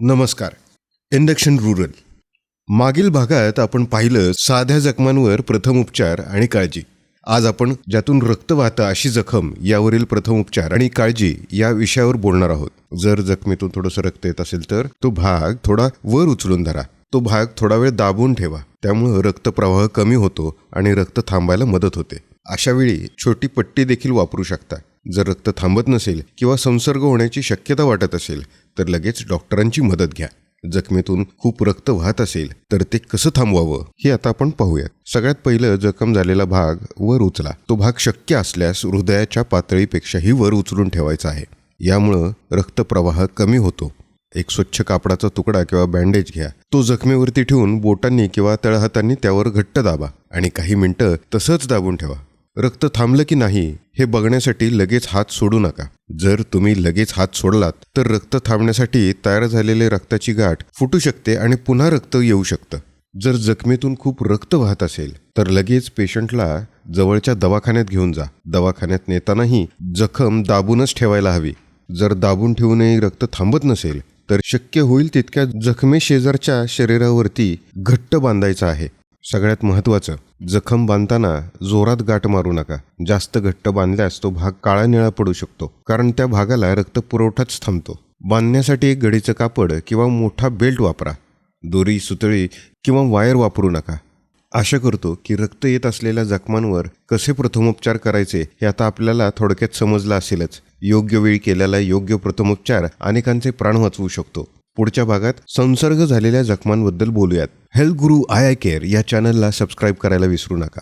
नमस्कार. Induction rural. मागील भागात आपण पाहिलं साध्या जखमांवर प्रथम उपचार आणि काळजी. आज आपण ज्यातून रक्त वाहतं अशी जखम यावरील प्रथम उपचार आणि काळजी या विषयावर बोलणार आहोत. जर जखमेतून थोडंसं रक्त येत असेल तर तो भाग थोडा वर उचलून धरा. तो भाग थोडा वेळ दाबून ठेवा. त्यामुळं रक्तप्रवाह कमी होतो आणि रक्त थांबायला मदत होते. अशा वेळी छोटी पट्टी देखील वापरू शकता. जर रक्त थांबत नसेल किंवा संसर्ग होण्याची शक्यता वाटत असेल तर लगेच डॉक्टरांची मदत घ्या. जखमेतून खूप रक्त वाहत असेल तर ते कसं थांबवावं हे आता आपण पाहूयात. सगळ्यात पहिलं जखम झालेला भाग वर उचला. तो भाग शक्य असल्यास हृदयाच्या पातळीपेक्षाही वर उचलून ठेवायचा आहे. यामुळं रक्तप्रवाह कमी होतो. एक स्वच्छ कापडाचा तुकडा किंवा बँडेज घ्या. तो जखमेवरती ठेवून बोटांनी किंवा तळहातांनी त्यावर घट्ट दाबा आणि काही मिनटं तसंच दाबून ठेवा. रक्त थांबलं की नाही हे बघण्यासाठी लगेच हात सोडू नका. जर तुम्ही लगेच हात सोडलात तर रक्त थांबण्यासाठी तयार झालेले रक्ताची गाठ फुटू शकते आणि पुन्हा रक्त येऊ शकतं. जर जखमेतून खूप रक्त वाहत असेल तर लगेच पेशंटला जवळच्या दवाखान्यात घेऊन जा. दवाखान्यात नेतानाही जखम दाबूनच ठेवायला हवी. जर दाबून ठेवूनही रक्त थांबत नसेल तर शक्य होईल तितक्या जखमे शेजारच्या शरीरावरती घट्ट बांधायचं आहे. सगळ्यात महत्त्वाचं जखम बांधताना जोरात गाठ मारू नका. जास्त घट्ट बांधल्यास तो भाग काळा निळा पडू शकतो कारण त्या भागाला रक्त पुरवठाच थांबतो. बांधण्यासाठी एक गडीचं कापड किंवा मोठा बेल्ट वापरा. दोरी सुतळी किंवा वायर वापरू नका. आशा करतो की रक्त येत असलेल्या जखमांवर कसे प्रथमोपचार करायचे हे आता आपल्याला थोडक्यात समजलं असेलच. योग्य वेळी केलेला योग्य प्रथमोपचार अनेकांचे प्राण वाचवू शकतो. पुढच्या भागात संसर्ग झालेल्या जखमांबद्दल बोलूयात. Health Guru I I care या चॅनलला सबस्क्राईब करायला विसरू नका.